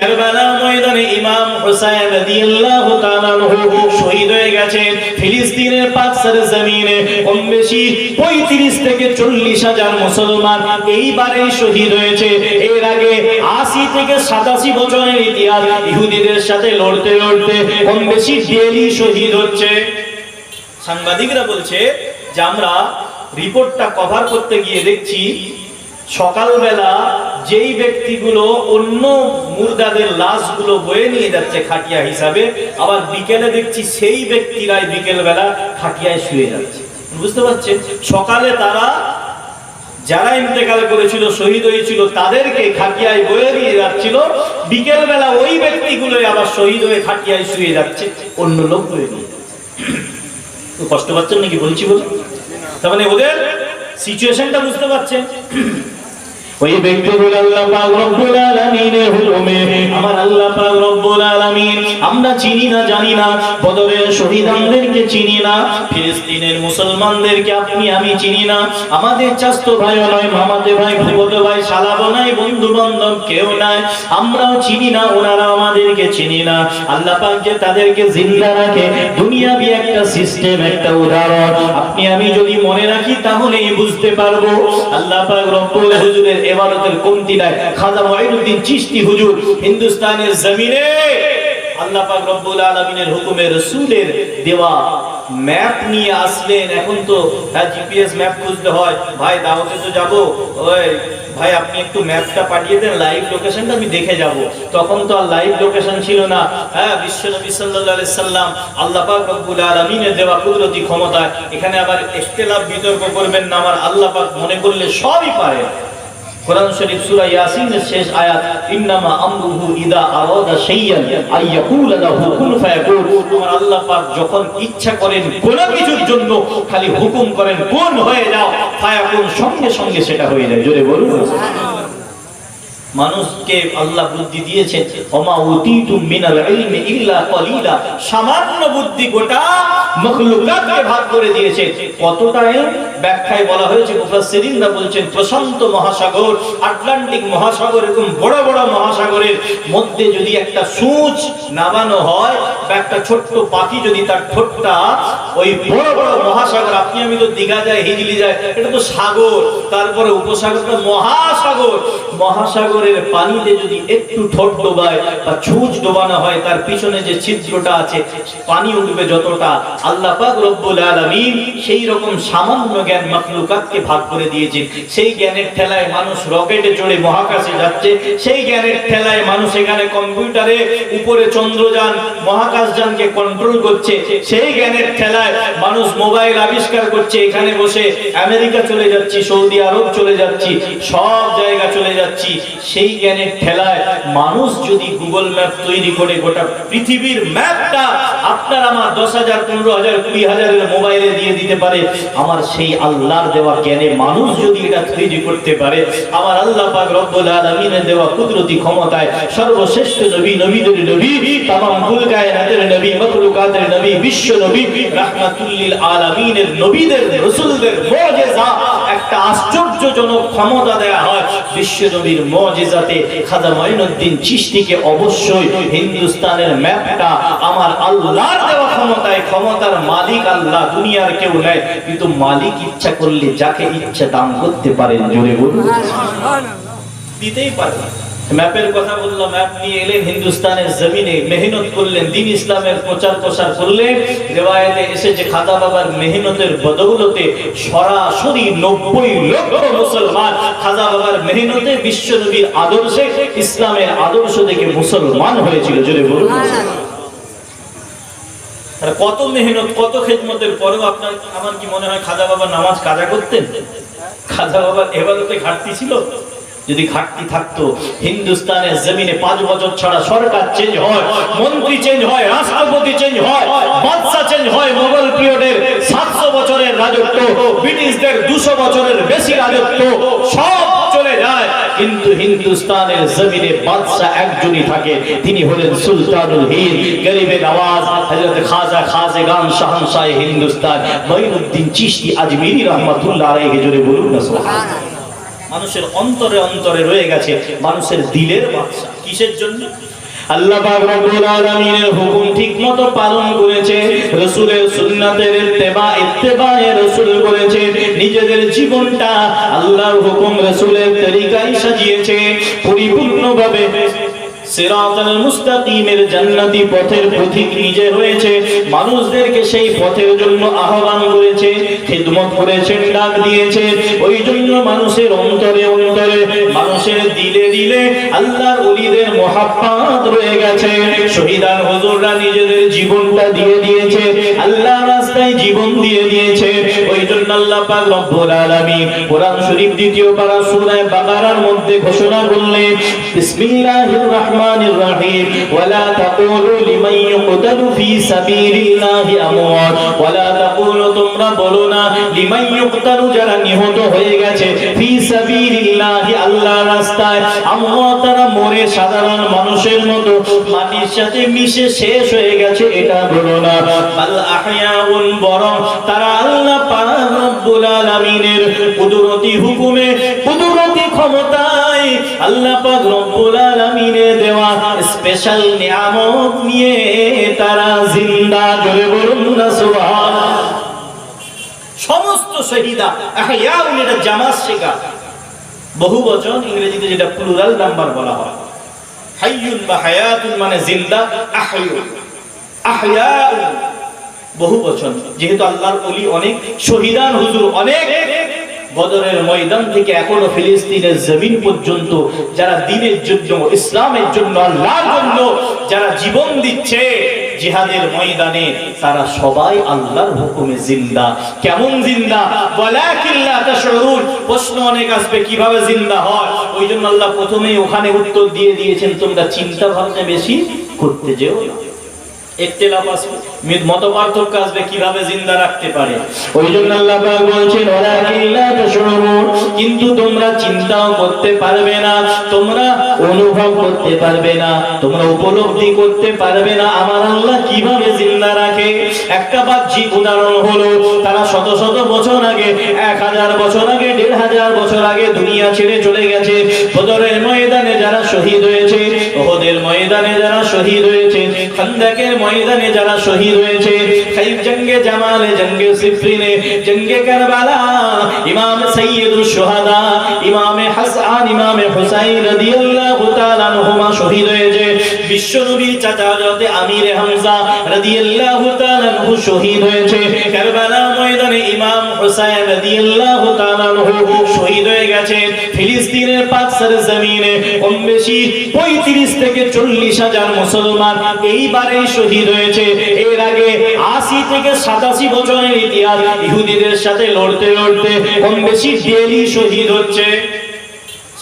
কারবালা ময়দানে ইমাম হুসাইন রাদিয়াল্লাহু তাআলা আনহু শহীদ গেছেন ফিলিস্তিনের পাকসার জমিনে কম বেশি 35 থেকে 40 হাজার মুসলমান এইবারে শহীদ হয়েছে। এর আগে 80 থেকে 87 বছরের ইতিহাস ইহুদিদের সাথে লড়তে লড়তে হচ্ছে। সাংবাদিকরা বলছে যে আমরা রিপোর্টটা কভার করতে গিয়ে দেখছি সকালবেলা যেই ব্যক্তিগুলো অন্য মুর্দাদের লাশগুলো বয়ে নিয়ে যাচ্ছে খাটিয়া হিসাবে, আবার বিকেলে দেখছি সেই ব্যক্তিরাই বিকেলবেলা খাটিয়ায় শুয়ে যাচ্ছে। বুঝতে পারছেন? সকালে তারা যারা ইন্তেকাল করেছিল, শহীদ হয়েছিল, তাদেরকে খাটিয়ায় বয়ে নিয়ে যাচ্ছিল। বিকেল বেলা ওই ব্যক্তিগুলোই আবার শহীদ হয়ে খাটিয়ায় শুয়ে যাচ্ছে, অন্য লোক বয়ে নিয়ে। কষ্ট পাচ্ছেন নাকি বলছি বলে তার মানে ওদের সিচুয়েশনটা বুঝতে পারছেন? ওই ব্যক্তিগুলো আল্লাহ পাক রব্বুল আলামিনের হুকুমে, আমার আল্লাহ পাক রব্বুল আলামিন, আমরা চিনি না, জানি না, বদরের চিনি না, ফিলিস্তিনের মুসলমানদেরকে আপনি, আমি চিনি না, আমাদের চাস্তো ভাই নয়, মামাতে ভাই ভাই, শালাবো নাই বন্ধু বান্ধব কেউ নাই, আমরাও চিনি না, ওনারা আমাদেরকে চিনি না। আল্লাহ পাক যে তাদেরকে জিন্দা রাখে, দুনিয়াবি একটা সিস্টেম, একটা উদাহরণ। আপনি, আমি যদি মনে রাখি, তাহলেই বুঝতে পারব। আল্লাহ পাক রব্বুল হুজুরের ইবাদতের কমতি নাই। খাজা মুঈনুদ্দিন চিশতি হুজুর হিন্দুস্তানের জমিনে আল্লাহ পাক রব্বুল আলামিনের হুকুমে রাসূলের দেওয়া ম্যাপ নিয়ে আসলেন। এখন তো হ্যাঁ জিপিএস ম্যাপ খুঁজতে হয়। ভাই, দাওয়াতে তো ওই, ভাই, আপনি একটু ম্যাপটা পাঠিয়ে দেন, লাইভ লোকেশনটা আমি দেখে যাব। তখন তো আর লাইভ লোকেশন ছিল না। হ্যাঁ বিশ্ব নবী আলাইহি সাল্লাম আল্লাহ পাক রব্বুল আলামিনের দেওয়া কুদরতি ক্ষমতা, এখানে আবার ইখতিলাফ বিতর্ক করবেন না আমার আল্লাহ পাক মনে করলে সবই পারে। কোরআন শরীফ সূরা ইয়াসিনের শেষ আয়াত, ইন্নামা আমরুহু ইদা আরাদা শাইয়ান আইয়াকুল লাহু কুন ফায়াকুন তোমার আল্লাহ পাক যখন ইচ্ছা করেন কোন কিছুর জন্য খালি হুকুম করেন, কোন হয়ে যাও? ফায়াকুন সঙ্গে সঙ্গে সেটা হয়ে যায়। জোরে বলুন। মানুষকে আল্লাহ বুদ্ধি দিয়েছেন ওমা উতিতুম মিনাল ইলমি ইল্লা কলিলা। সামান্য বুদ্ধি গোটা মখলুকাতকে ভাগ করে দিয়েছে কতটা ব্যাখ্যায় বলা হয়েছে, মুফাসসিরিনরা বলছেন, প্রশান্ত মহাসাগর, আটলান্টিক মহাসাগর এরকম বড় বড় মহাসাগরের মধ্যে যদি একটা সূচ নামানো হয় বা একটা ছোট্ট পাখি যদি তার ঠোঁটটা ওই বড় বড় মহাসাগর, আপনি আমি তো দীঘা যায় হিজলি যায় এটা তো সাগর, তারপরে উপসাগরটা মহাসাগর মহাসাগরের পানিতে যদি একটু ঠোঁট ডোবায় বা ছুঁচ ডোবানো হয়, তার পিছনে যে ছিদ্রটা আছে, পানি উঠবে যতটা। আল্লাহ পাক রব্বুল আলামিন সেই রকম সামান্য জ্ঞান মাখলুকাতকে ভাগ করে দিয়েছেন। সেই জ্ঞানের ঠেলায় মানুষ রকেটে চড়ে মহাকাশে যাচ্ছে। সেই জ্ঞানের ঠেলায় মানুষ এখানে কম্পিউটারে উপরে চন্দ্রযান, মহাকাশযানকে কন্ট্রোল করছে। সেই জ্ঞানের ঠেলায় মানুষ মোবাইল আবিষ্কার করছে। এখানে বসে আমেরিকা চলে যাচ্ছি, সৌদি আরব চলে যাচ্ছি, সব জায়গা চলে যাচ্ছি। সেই জ্ঞানের ঠেলায় মানুষ যদি গুগল ম্যাপ তৈরি করে গোটা পৃথিবীর ম্যাপটা আপনার আমার দশ হাজার, পনেরো হাজার, কুড়ি হাজারের মোবাইলে দিয়ে দিতে পারে, আমার সেই আল্লাহর দেওয়া জ্ঞানে মানুষ যদি এটা তৈরি করতে পারে, আমার আল্লাহ পাক রব্বুল আলামিনের দেওয়া কুদরতি ক্ষমতায় সর্বশ্রেষ্ঠ নবী, নবীদের নবী, তামাম কুল কায়নাতের নবী, মখলুকাতের নবী, বিশ্ব নবী রাহমাতুল লিল আলামিনের নবীদের, রাসূলদের মুজিজা একটা আশ্চর্যজনক ক্ষমতা দেয়া হয়। বিশ্ব নবীর মুজিজাতে খাজা মাইনুদ্দিন চিশতিকে অবশ্যই হিন্দুস্তানের ম্যাপটা আমার আল্লাহর দেওয়া ক্ষমতায় ক্ষমতার মালিক আল্লাহ দুনিয়ার কেউ নেয়। কিন্তু মালিক ইচ্ছা করলে যাকে ইচ্ছা দান করতে পারেন জোরে বলুন। দিতেই পারে ম্যাপের কথা বললাম ম্যাপ নিয়ে এলেন হিন্দুস্তানের জমিনে, মেহনত করলেন, দিন ইসলামের প্রচার প্রসার করলেন। রেওয়ায়তে এসেছে খাদা বাবার মেহনতের বদৌলতে সরাসরি নব্বই লক্ষ মুসলমান খাজা বাবার মেহনতে বিশ্ব নবীর আদর্শে, ইসলামের আদর্শ দেখে মুসলমান হয়েছিল, জোরে বলুন। কত মেহনত, কত খেদমতের পরেও আপনার, আমার কি মনে হয় খাজা বাবা নামাজ কাজা করতেন? খাজা বাবার এবাদতে ঘাটতি ছিল? যদি ঘাটতি থাকতো, হিন্দুস্তানের জমিনে পাঁচ বছর ছাড়া সরকার চেঞ্জ হয়, মন্ত্রী চেঞ্জ হয়, রাষ্ট্রপতি চেঞ্জ হয় বাদশা চেঞ্জ হয়, মোগল পিরিয়ডের সাতশো বছরের রাজত্ব, ব্রিটিশদের দুশো বছরের বেশি রাজত্ব, সব চলে যায়। কিন্তু হিন্দুস্তানের জমিনে বাদশা একজনই থাকে, তিনি হলেন সুলতানুল হিন্দ গরিবের আওয়াজ, হযরত খাজা খাজেগান শাহনশাহ হিন্দুস্তান। মঈনুদ্দিন চিশতি আজমিরি রহমাতুল্লাহ আলাইহি, জোরে বলুন না, সুবহানাল্লাহ। মানুষের অন্তরে অন্তরে রয়ে গেছে মানুষের দিলের বাদশা। কিসের জন্য? পালন করেছে করেছে, নিজেদের জীবনটা আল্লাহর হুকুম রাসূলের তরিকায় সাজিয়েছে সিরাতাল মুস্তাকিমের জান্নাতি পথের পথিক নিজে হয়েছে মানুষদেরকে সেই পথের জন্য আহ্বান করেছে, খিদমত করেছেন, ডাক দিয়েছে। ওই জন্য মানুষের অন্তরে অন্তরে, মানুষের দিলে দিলে আল্লাহর ওলিদের রয়ে গেছে। শহীদান নিজেদের জীবনটা দিয়ে দিয়েছে আল্লাহ রাস্তায় জীবন দিয়ে দিয়েছে। ওই জন্য আল্লাহ পাক রব্বুল আলামিন কোরআন শরীফ দ্বিতীয় পারা সূরা বাকারার মধ্যে ঘোষণা করলেন, বিসমিল্লাহির রহমানির রহিম। ওয়ালা তাকুলু লিমান ইউকতালু ফি সাবিলিল্লাহি আমওয়াত। ওয়ালা তাকুলু, তোমরা বলো না লিমান ইউকতালু যারা হয়ে গেছে ফি সাবিলিল্লাহি আল্লাহর রাস্তায়। তারা মরে সাধারণ মানুষের মতো, মাটির সাথে মিশে শেষ হয়ে গেছে, এটা বলো না। বাল আহয়াউন বরং তারা আল্লাহ পাক রব্বুল আলামিনের কুদরতি হুকুমে, কুদরতি ক্ষমতায় আল্লাহ পাক রব্বুল আলামিনের স্পেশাল নিয়ামত নিয়ে তারা জিন্দা জোরে বলুন না সুবহানাল্লাহ সমস্ত শহীদা আহয়াউন এটা জামাত শেখা। বহু বচন ইংরেজিতে যেটা প্লুরাল নাম্বার বলা হয়। হাইয়ুন বা হায়াতুন মানে জিন্দা আহয়ুন আহয়াউন বহু বচন। যেহেতু আল্লাহর ওলি অনেক, শহীদান হুজুর অনেক। বদরের ময়দান থেকে এখনও ফিলিস্তিনের জমিন পর্যন্ত, যারা দিনের জন্য, ইসলামের জন্য, আল্লাহর জন্য যারা জীবন দিচ্ছে, জিহাদের ময়দানে তারা সবাই আল্লাহর হুকুমে জিন্দা। কেমন জিন্দা? ওয়ালাকিল্লা তাশউরুন। প্রশ্ন অনেক আসবে, কীভাবে জিন্দা হয়? ওই জন্য আল্লাহ প্রথমেই ওখানে উত্তর দিয়ে দিয়েছেন, তোমরা চিন্তা ভাবনা বেশি করতে যেও না। উপলব্ধি করতে পারবে না, আমার আল্লাহ কীভাবে জিন্দা রাখে? একটা বাহ্যিক উদাহরণ হলো, তারা শত শত বছর আগে, এক হাজার বছর আগে, দেড় হাজার বছর আগে দুনিয়া ছেড়ে চলে গেছে, বদরের শহীদ হয়েছে। ওহদের ময়দানে যারা শহীদ হয়েছে, খন্দকের ময়দানে যারা শহীদ হয়েছে খাইব জঙ্গে জামালে, জঙ্গে সিফরিনে জঙ্গে কারবালা, ইমাম সাইয়েদুল শুহাদা, ইমামে হাসান, ইমামে হুসাইন রাদিয়াল্লাহু তাআলা আনহুমা শহীদ হয়েছে। বিশ্বনবী চাচা হযরতে আমির হামজা রাদিয়াল্লাহু তাআলা আনহু শহীদ হয়েছে। ইমাম শহীদ হয়ে গেছে। ফিলিস্তিনের কম বেশি 35 থেকে 40 হাজার এইবারে শহীদ হয়েছে। এর আগে 80 থেকে 87 বছরের ইতিহাস ইহুদিদের সাথে লড়তে লড়তে কম বেশি ডেলি শহীদ হচ্ছে।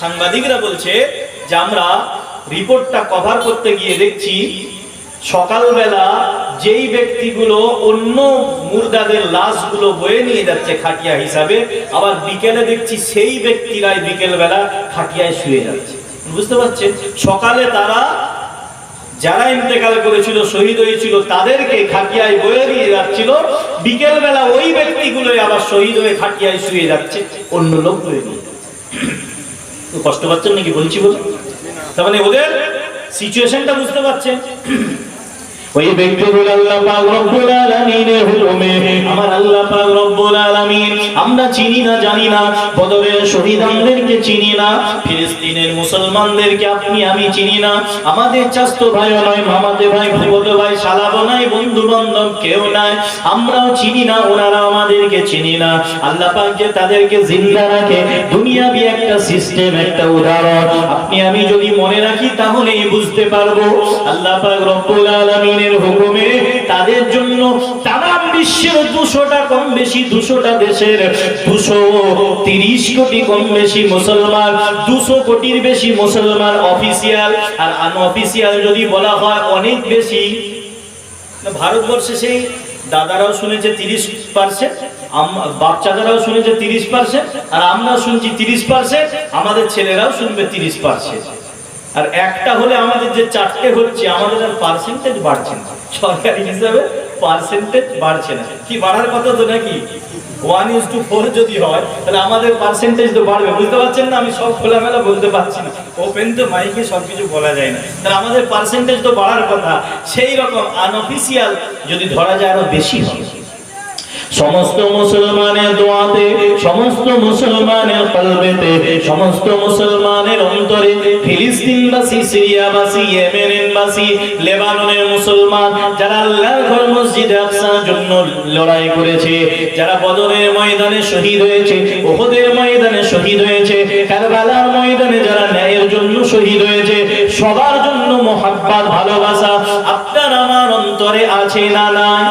সাংবাদিকরা বলছে যে আমরা রিপোর্টটা কভার করতে গিয়ে দেখছি সকালবেলা যেই ব্যক্তিগুলো অন্য মুর্দাদের লাশগুলো বয়ে নিয়ে যাচ্ছে খাটিয়া হিসাবে, আবার বিকেলে দেখছি সেই ব্যক্তিরাই বিকেলবেলা খাটিয়ায় শুয়ে যাচ্ছে। বুঝতে পারছেন? সকালে তারা যারা ইন্তেকাল করেছিল, শহীদ হয়েছিল, তাদেরকে খাটিয়ায় বয়ে নিয়ে যাচ্ছিল। বিকেল বেলা ওই ব্যক্তিগুলো আবার শহীদ হয়ে খাটিয়ায় শুয়ে যাচ্ছে, অন্য লোক বয়ে নিয়ে। কষ্ট পাচ্ছেন নাকি বলছি বলুন? তার মানে ওদের সিচুয়েশনটা বুঝতে পারছেন? ওই ব্যক্তিগুলো আল্লাহ পাক রব্বুল আলামিনের হুকুমে, আমার আল্লাহ পাক রব্বুল আলামিন, আমরা চিনি না, জানি না, বদরের শহীদানদেরকে চিনি না, ফিলিস্তিনের মুসলমানদেরকে আপনি, আমি চিনি না, আমাদের চাস্তো ভাই নয়, মামাতে ভাই, ভূপত ভাই, শালাবো নাই বন্ধু বান্ধব কেউ নাই, আমরাও চিনি না, ওনারা আমাদেরকে চিনি না, আল্লাহ পাক যে তাদেরকে জিন্দা রাখে, দুনিয়াবি একটা সিস্টেম, একটা উদাহরণ, আপনি, আমি যদি মনে রাখি, তাহলেই বুঝতে পারব, আল্লাহ পাক রব্বুল আলামিনের হুকুমে, তাদের জন্য বিশ্বের দুশোটা কম বেশি, দুশোটা দেশের দুশো তিরিশ কোটি কম বেশি মুসলমান, দুশো কোটির বেশি মুসলমান অফিসিয়াল আর আনঅফিসিয়াল যদি বলা হয় অনেক বেশি ভারতবর্ষে সেই দাদারাও শুনেছে তিরিশ পার্সেন্ট বাচ্চাদারাও শুনেছে তিরিশ পার্সেন্ট আর আমরা শুনছি তিরিশ পার্সেন্ট আমাদের ছেলেরাও শুনবে তিরিশ পার্সেন্ট আর একটা হলে আমাদের যে চারটে হচ্ছে, আমাদের আর পার্সেন্টেজ বাড়ছে না। সরকারি হিসাবে পার্সেন্টেজ বাড়ছে না। কি বাড়ার কথা তো নাকি? ওয়ান ইস টু ফোর যদি হয়, তাহলে আমাদের পার্সেন্টেজ তো বাড়বে, বুঝতে পারছেন না? আমি সব খোলামেলা বলতে পারছি না। ওপেন তো মাইকে সব কিছু বলা যায় না। তাহলে আমাদের পার্সেন্টেজ তো বাড়ার কথা। সেই রকম আনঅফিসিয়াল যদি ধরা যায় আরও বেশি হবে। সমস্ত মুসলমানের দোয়াতে, সমস্ত মুসলমানের কলবেতে, সমস্ত মুসলমানের অন্তরে ফিলিস্তিনবাসী, সিরিয়াবাসী ইয়েমেনবাসী লেবাননের মুসলমান, যারা আল্লাহর ঘর মসজিদ আকসার জন্য লড়াই করেছে, যারা বদরের ময়দানে শহীদ হয়েছে ওহদের ময়দানে শহীদ হয়েছে, কারবালার ময়দানে যারা ন্যায়ের জন্য শহীদ হয়েছে, সবার জন্য মোহাব্বত, ভালোবাসা আপনার আমার অন্তরে আছে না নাই?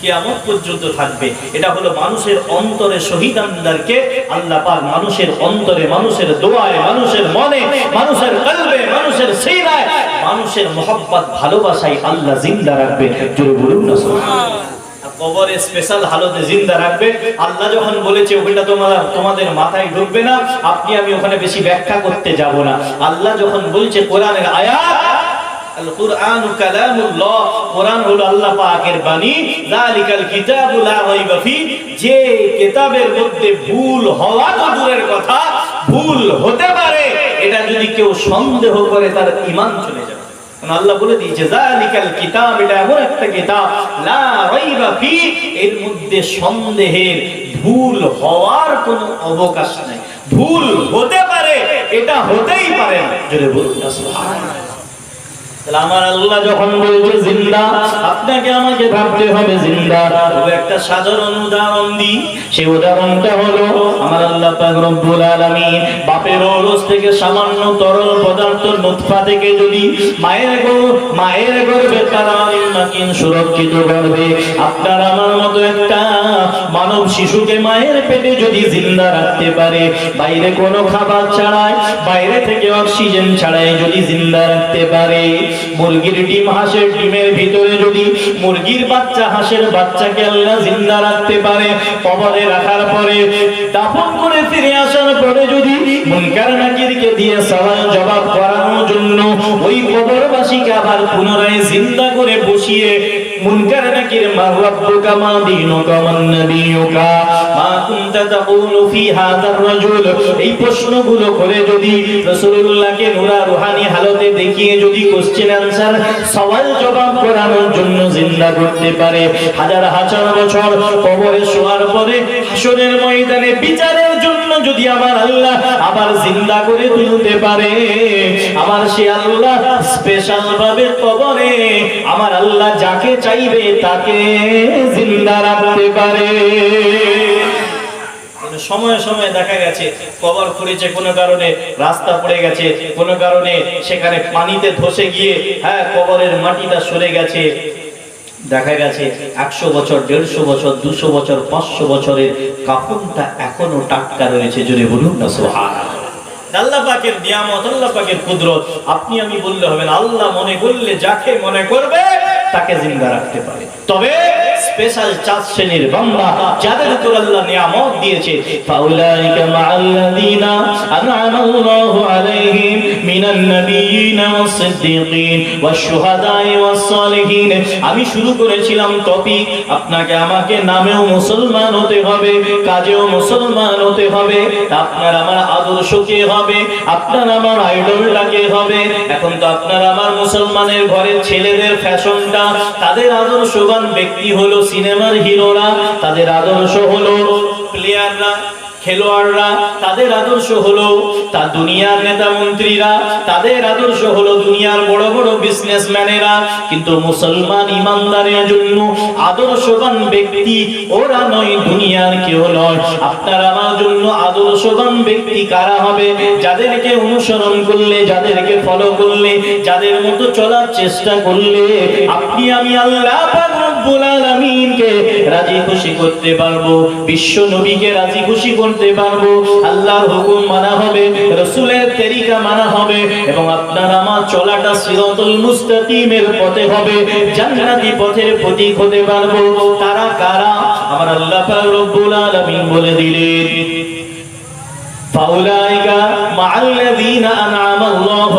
কিয়ামত পর্যন্ত থাকবে। এটা হলো মানুষের অন্তরে আল্লাহ পাক মানুষের অন্তরে, মানুষের দোয়ায়, মানুষের মনে, মানুষের কলবে, মানুষের মানুষের ভালোবাসায় আল্লাহ জিন্দা রাখবে। জোরে বলুন না। কবরে স্পেশাল হালতে জিন্দা রাখবে। আল্লাহ যখন বলেছে ওখানটা তোমার, তোমাদের মাথায় ঢুকবে না। আপনি, আমি ওখানে বেশি ব্যাখ্যা করতে যাব না। আল্লাহ যখন বলছে, কোরআনের আয়াত আল্লাহ যে মধ্যে ভুল হওয়া কথা, ভুল হতে পারে, এটা যদি কেউ সন্দেহ করে তার চলে যাবে। আল্লাহ বলে দিয়েছে কিতাব, এটা এমন একটা কিতাব ফি, এর মধ্যে সন্দেহের ভুল হওয়ার কোনো অবকাশ নাই। ভুল হতে পারে, এটা হতেই পারে না। আমার আল্লাহ যখন বলছে জিন্দা, আপনাকে আমাকে ভাবতে হবে জিন্দা। একটা সাধারণ উদাহরণ দিই। সেই উদাহরণটা হলো, আমার আল্লাহ রব্বুল আলামিন বাপের ওরস থেকে সামান্য তরল পদার্থ নুতফা থেকে যদি মায়ের মায়ের গর্ভে তারা সুরক্ষিত গর্ভে আপনার আমার মতো একটা মানব শিশুকে মায়ের পেটে যদি জিন্দা রাখতে পারে, বাইরে কোনো খাবার ছাড়াই, বাইরে থেকে অক্সিজেন ছাড়াই যদি জিন্দা রাখতে পারে মুরগির ডিম হাঁসের ডিমের ভিতরে যদি মুরগির বাচ্চা, হাঁসের বাচ্চাকে আল্লাহ জিন্দা রাখতে পারে, কবরে রাখার পরে দাফন করে ফিরে আসার পরে যদি মুনকার নাকিরকে দিয়ে জবাব করানোর জন্য ওই কবরবাসীকে আবার পুনরায় জিন্দা করে বসিয়ে মুনকার নাকির, মা মা কুনতা তাকুলু ফি হাদার রাজুল। এই প্রশ্নগুলো করে যদি রাসূলুল্লাহকে নুরা রুহানি হালতে দেখিয়ে যদি কোশ্চেন আনসার সওয়াল জবাব করানোর জন্য জিন্দা করতে পারে। হাজার হাজার বছর কবরে শোয়ার পরে হাসরের ময়দানে বিচারের জন্য যদি আমার আল্লাহ আবার জিন্দা করে তুলতে পারে, আমার সে আল্লাহ স্পেশাল ভাবে কবরে আমার আল্লাহ যাকে চাইবে তাকে জিন্দা রাখতে পারে। সময়ে সময়ে দেখা গেছে, কবর করেছে কোনো কারণে, রাস্তা পড়ে গেছে কোনো কারণে, সেখানে পানিতে ধসে গিয়ে হ্যাঁ কবরের মাটিটা সরে গেছে। দেখা গেছে একশো বছর, দেড়শো বছর, দুশো বছর, পাঁচশো বছরের কাপড়টা এখনও টাটকা রয়েছে, জোরে বলুন না সোহান আল্লাহ পাকের নিয়ামত, আল্লাহ পাকের কুদরত, আপনি আমি বললে হবে না, আল্লাহ মনে করলে, যাকে মনে করবে, তাকে জিন্দা রাখতে পারে। তবে স্পেশাল চার শ্রেণির বান্দা, যাদের উপর আল্লাহ নিয়ামত দিয়েছে। ফাউলাইকা মাআল্লাযীনা আন'আমা আলাইহিম মিনান নাবিয়িনা ওয়াস-সিদ্দীকিন ওয়াশ-শুহাদা'i ওয়াস-সালিহিন। আমি শুরু করেছিলাম টপিক, আপনাকে আমাকে নামেও মুসলমান হতে হবে, কাজেও মুসলমান হতে হবে, আপনার আমার আদর্শ কে হবে, আপনার আমার আইডলটাকে হবে? এখন তো আপনার আমার মুসলমানের ঘরের ছেলেদের ফ্যাশনটা, তাদের আদর্শবান ব্যক্তি হলো সিনেমার হিরোরা তাদের আদর্শ হলো প্লেয়াররা, খেলোয়াড়রা, তাদের আদর্শ হলো তা দুনিয়ার নেতা মন্ত্রীরা, তাদের আদর্শ হলো দুনিয়ার বড় বড় বিজনেসম্যানেরা কিন্তু মুসলমান ইমানদারের জন্য আদর্শবান ব্যক্তি ওরা নয়, দুনিয়ার কেউ নয়। আপনার আমার জন্য আদর্শবান ব্যক্তি কারা হবে? যাদেরকে অনুসরণ করলে, যাদেরকে ফলো করলে, যাদের মতো চলার চেষ্টা করলে, আপনি আমি আল্লাহ রাব্বুল আলামিনকে রাজি খুশি করতে পারব, বিশ্ব নবীকে রাজি খুশি করতে পারব। আল্লাহর হুকুম মানা হবে, রসুলের তেরিকা মানা হবে এবং আপনার আমার চলাটা সিরাতুল মুস্তাকিমের পথে হবে, জান্নাতি পথের প্রতীক হতে পারব। তারা কারা? আমার আল্লাহ পাক রব্বুল আলামিন বলে দিলেন, ফাউলাইকা মাআল্লাযীনা আনআমা আল্লাহু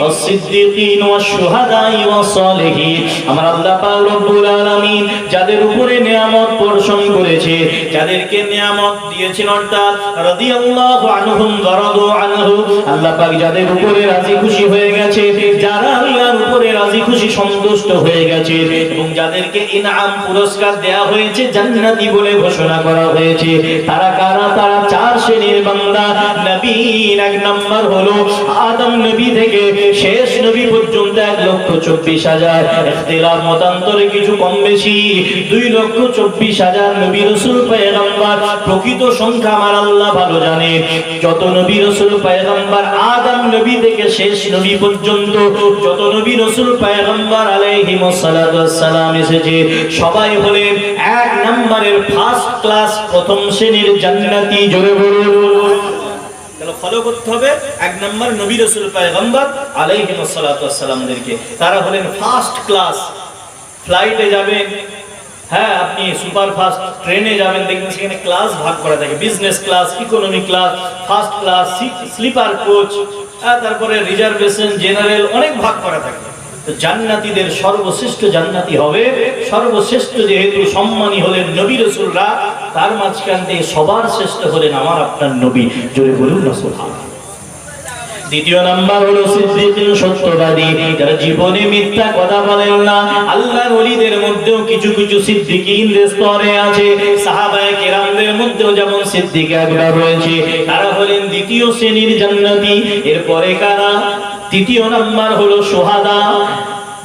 والصديقين والشهداء والصالحين আমার আল্লাহ পাক রব্বুল আলামিন যাদের উপরে নিয়ামত বর্ষণ করেছে যাদেরকে নিয়ামত দিয়েছেন অর্থাৎ রাদিয়াল্লাহু আনহুম ওয়ারাদু আনহু আল্লাহ পাক যাদের উপরে রাজি খুশি হয়ে গেছে যারা আল্লাহর উপরে রাজি খুশি সন্তুষ্ট হয়ে গেছে এবং যাদেরকে ইনাম পুরস্কার দেয়া হয়েছে জান্নাতি বলে ঘোষণা করা হয়েছে তারা কারা তারা চার শ্রেণির বান্দা নবীন এক নম্বর হলো আদম নবী থেকে শেষ নবী পর্যন্ত এক লক্ষ চব্বিশ হাজার। ইখতিলাফ মতান্তরে কিছু কম বেশি, দুই লক্ষ চব্বিশ হাজার নবী রসুল পয়গম্বর। প্রকৃত সংখ্যা আমার আল্লাহ ভালো জানে। যত নবী রসুল পয়গম্বর আদম নবী থেকে শেষ নবী পর্যন্ত, যত নবী রসুল সালাতু ওয়াস সালাম এসেছে, সবাই হলেন এক নম্বরের ফার্স্ট ক্লাস প্রথম শ্রেণির জান্নাতি জোরে বলুন। ফ্লাইটে যাবেন। হ্যাঁ আপনি ট্রেনে যাবেন। দেখবেন সেখানে ক্লাস ভাগ করা থাকে। Business class economy class first class sleeper coach তারপরে রিজার্ভেশন জেনারেল অনেক ভাগ করা থাকে। জান্নাতীদের সর্বশ্রেষ্ঠ জান্নাতি হবে। সর্বশ্রেষ্ঠ যেহেতু সম্মানী হলেন নবী রসুলরা, তার মাঝখান দিয়ে সবার শ্রেষ্ঠ হলেন আমার আপনার নবী। জোরে বলুন রসুল দ্বিতীয় নাম্বার হলো সিদ্দিকিন সত্যবাদী, যারা জীবনে মিথ্যা কথা বলেন না, আল্লাহর ওলিদের মধ্যেও কিছু কিছু সিদ্দিকিন স্তরে আছে। সাহাবায়ে কেরামদের মধ্যেও যেমন সিদ্দিক আকবর রয়েছে, তারা হলেন দ্বিতীয় শ্রেণির জান্নাতি। এরপরে কারা? তৃতীয় নাম্বার হলো সোহাদা।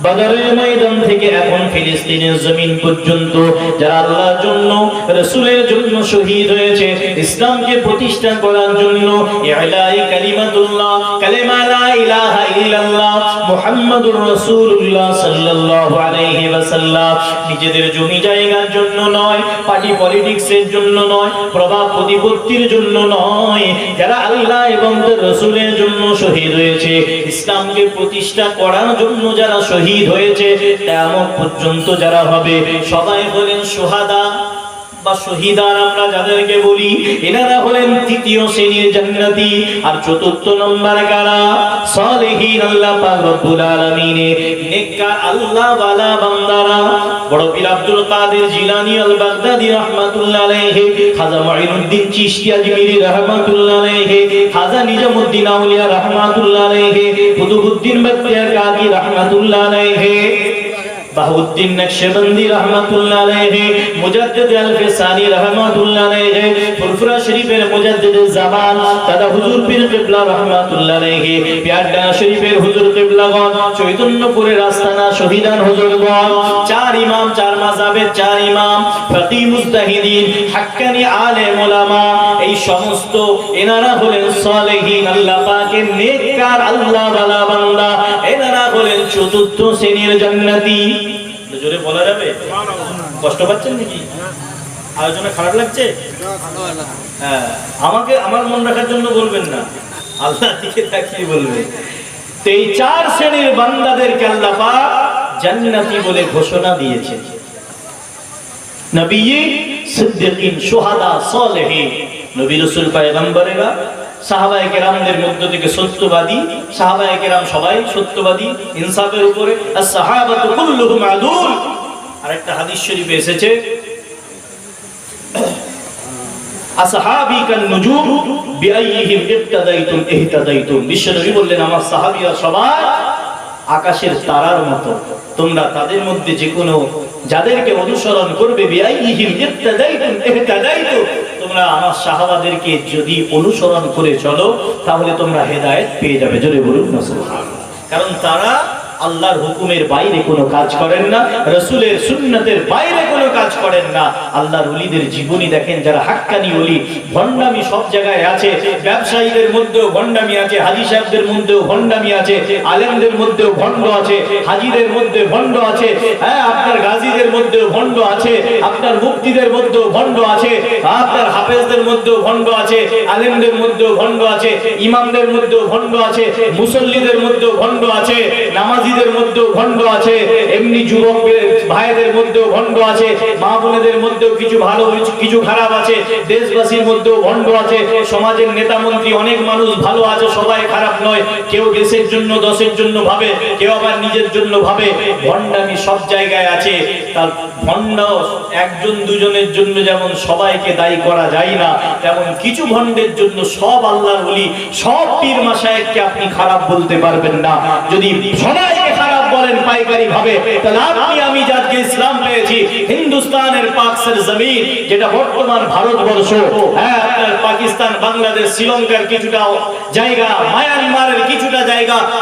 বাজারের ময়দান থেকে এখন ফিলিস্তিনের জমিন পর্যন্ত, যারা আল্লাহর জন্য, রাসূলের জন্য শহীদ হয়েছে, ইসলামকে প্রতিষ্ঠা করার জন্য ইলাই কালিমাতুল্লাহ, কালেমা লা ইলাহা ইল্লাল্লাহ, মুহাম্মাদুর রাসূলুল্লাহ সাল্লাল্লাহু আলাইহি ওয়াসাল্লাম, নিজেদের জমি জায়গার জন্য নয়, পার্টি পলিটিক্সের জন্য নয়, প্রভাব প্রতিপত্তির জন্য নয়, যারা আল্লাহ এবং তার রাসূলের জন্য শহীদ হয়েছে, ইসলামকে প্রতিষ্ঠা করার জন্য যারা শহীদ হয়েছে। তেমন পর্যন্ত যারা হবে সবাই হলেন সোহাদা বা শহীদার আমরা যাদেরকে বলি, এনারা হলেন তৃতীয় শ্রেণির জান্নাতি। আর চতুর্থ নম্বর কারা? সালেহীন আল্লাহ পাক রব্বুল আলামিনের নেককার আল্লাহ ওয়ালা বান্দারা। বড় পীর আব্দুল কাদের জিলানী আল বাগদাদি রাহমাতুল্লাহ আলাইহি, খাজা মুঈনুদ্দিন চিশতি আজমিরি রাহমাতুল্লাহ আলাইহি, খাজা নিজামুদ্দিন আউলিয়া রাহমাতুল্লাহ আলাইহি কুতুবউদ্দিন বখতিয়ার কাকি রাহমাতুল্লাহ আলাইহি। বাহুদ্দিন নকশবন্দি রহমাতুল্লাহ আলাইহি, মুজাদ্দিদ আল-ফিসানি রহমাতুল্লাহ আলাইহি, ফুরফুরা শরীফের মুজাদ্দিদ জামান দাদা হুজুর পীর কিবলা রহমাতুল্লাহ আলাইহি পিয়াড্ডা শরীফের হুজুর কিবলাগণ, চৈতন্যপুরের আস্তানা শহীদান হুজুরগণ, চার ইমাম, চার মাযহাবের চার ইমাম, ফকি মুজতাহিদিন, হাক্কানি আলেম উলামা এই সমস্ত এনারা হলেন সালেহীন, আল্লাহ পাকের নেককার, আল্লাহ ওয়ালা বান্দা। হলেন চতুর্থ শ্রেণির জান্নাতি। জোরে বলা যাবে? কষ্ট পাচ্ছেন নাকি? আলোচনা খারাপ লাগছে? হ্যাঁ আমাকে আমার মন রাখার জন্য বলবেন না। আল্লাহ দিকে তাকিয়ে বলবেন। এই চার শ্রেণির বান্দাদেরকে আল্লাহ পাক জান্নাতি বলে ঘোষণা দিয়েছে নবী সিদ্দিকিন, সুহাদা, সালেহিন। নবী রাসূল, পয়গম্বরেরা সাহাবায়ে কেরামদের মধ্য থেকে সত্যবাদী, সাহাবায়ে কেরাম সবাই সত্যবাদী, ইনসাফের উপরে আরেকটা হাদিস এসেছে আকাশের তারার মতো। তোমরা তাদের মধ্যে যে কোনো যাদেরকে অনুসরণ করবে তোমরা আমার সাহাবাদেরকে যদি অনুসরণ করে চলো, তাহলে তোমরা হেদায়ত পেয়ে যাবে। জোরে বলুন কারণ তারা আল্লাহর হুকুমের বাইরে কোনো কাজ করেন না, রসুলের সুন্নতের বাইরে কোনো কাজ করেন না। আল্লাহর ওলিদের জীবনী দেখেন, যারা হাক্কানি ওলি, ভণ্ডামি সব জায়গায় আছে। ব্যবসায়ীদের মধ্যেও ভণ্ডামি আছে, হাজি সাহেবদের মধ্যেও ভণ্ডামি আছে, আলেমদের মধ্যেও ভণ্ড আছে, হাজিদের মধ্যে ভণ্ড আছে হ্যাঁ আপনার গাজীদের মধ্যেও ভণ্ড আছে, আপনার মুক্তিদের মধ্যেও ভণ্ড আছে, আপনার হাফেজদের মধ্যেও ভণ্ড আছে, আলেমদের মধ্যেও ভণ্ড আছে, ইমামদের মধ্যেও ভণ্ড আছে, মুসল্লিদের মধ্যেও ভণ্ড আছে, নামাজি বাবাজিদের মধ্যেও ভণ্ড আছে, এমনি যুবক ভাইদের মধ্যেও ভণ্ড আছে, মা বোনেদের মধ্যেও কিছু ভালো কিছু খারাপ আছে, দেশবাসীর মধ্যেও ভণ্ড আছে, সমাজের নেতা মন্ত্রী অনেক মানুষ ভালো আছে, সবাই খারাপ নয়, কেউ দেশের জন্য, দশের জন্য ভাবে, কেউ আবার নিজের জন্য ভাবে, ভণ্ডামি সব জায়গায় আছে, তার ভণ্ড একজন দুজনের জন্য যেমন সবাইকে দায়ী করা যায় না, তেমন কিছু ভণ্ডের জন্য সব আল্লাহর বলি সব পীর মাসায়েককে আপনি খারাপ বলতে পারবেন না। যদি বর্তমান ভারতবর্ষ। হ্যাঁ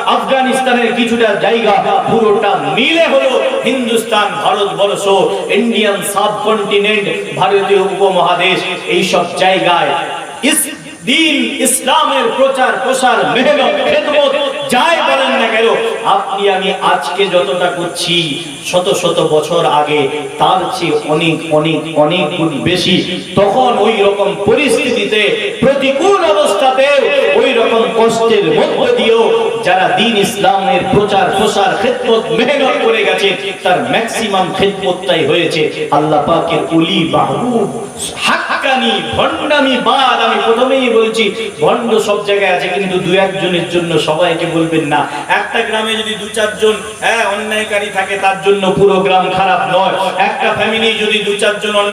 আফগানিস্তানের কিছুটা জায়গা, পুরোটা মিলে হলো হিন্দুস্তান, ভারতবর্ষ, ইন্ডিয়ান ভারতীয় উপমহাদেশ এই সব জায়গায় দিন ইসলামের প্রচার প্রসার মেহনত না কেন? আপনি আমি আজকে যতটা করছি, শত শত বছর আগে, তার চেয়ে অনেক অনেক অনেক গুণ বেশি। তখন ওই রকম পরিস্থিতিতে প্রতিকূল অবস্থাতে রকম কষ্টের মধ্য দিয়েও যারা দিন ইসলামের প্রচার, প্রসার, খেদমত, মেহনত করে গেছে, তার ম্যাক্সিমাম খেদমতটাই হয়েছে আল্লাহ পাকের উলি চারজন হ্যাঁ অন্যায়কারী থাকে, তার জন্য পুরো গ্রাম খারাপ নয়। একটা ফ্যামিলি যদি দু চারজন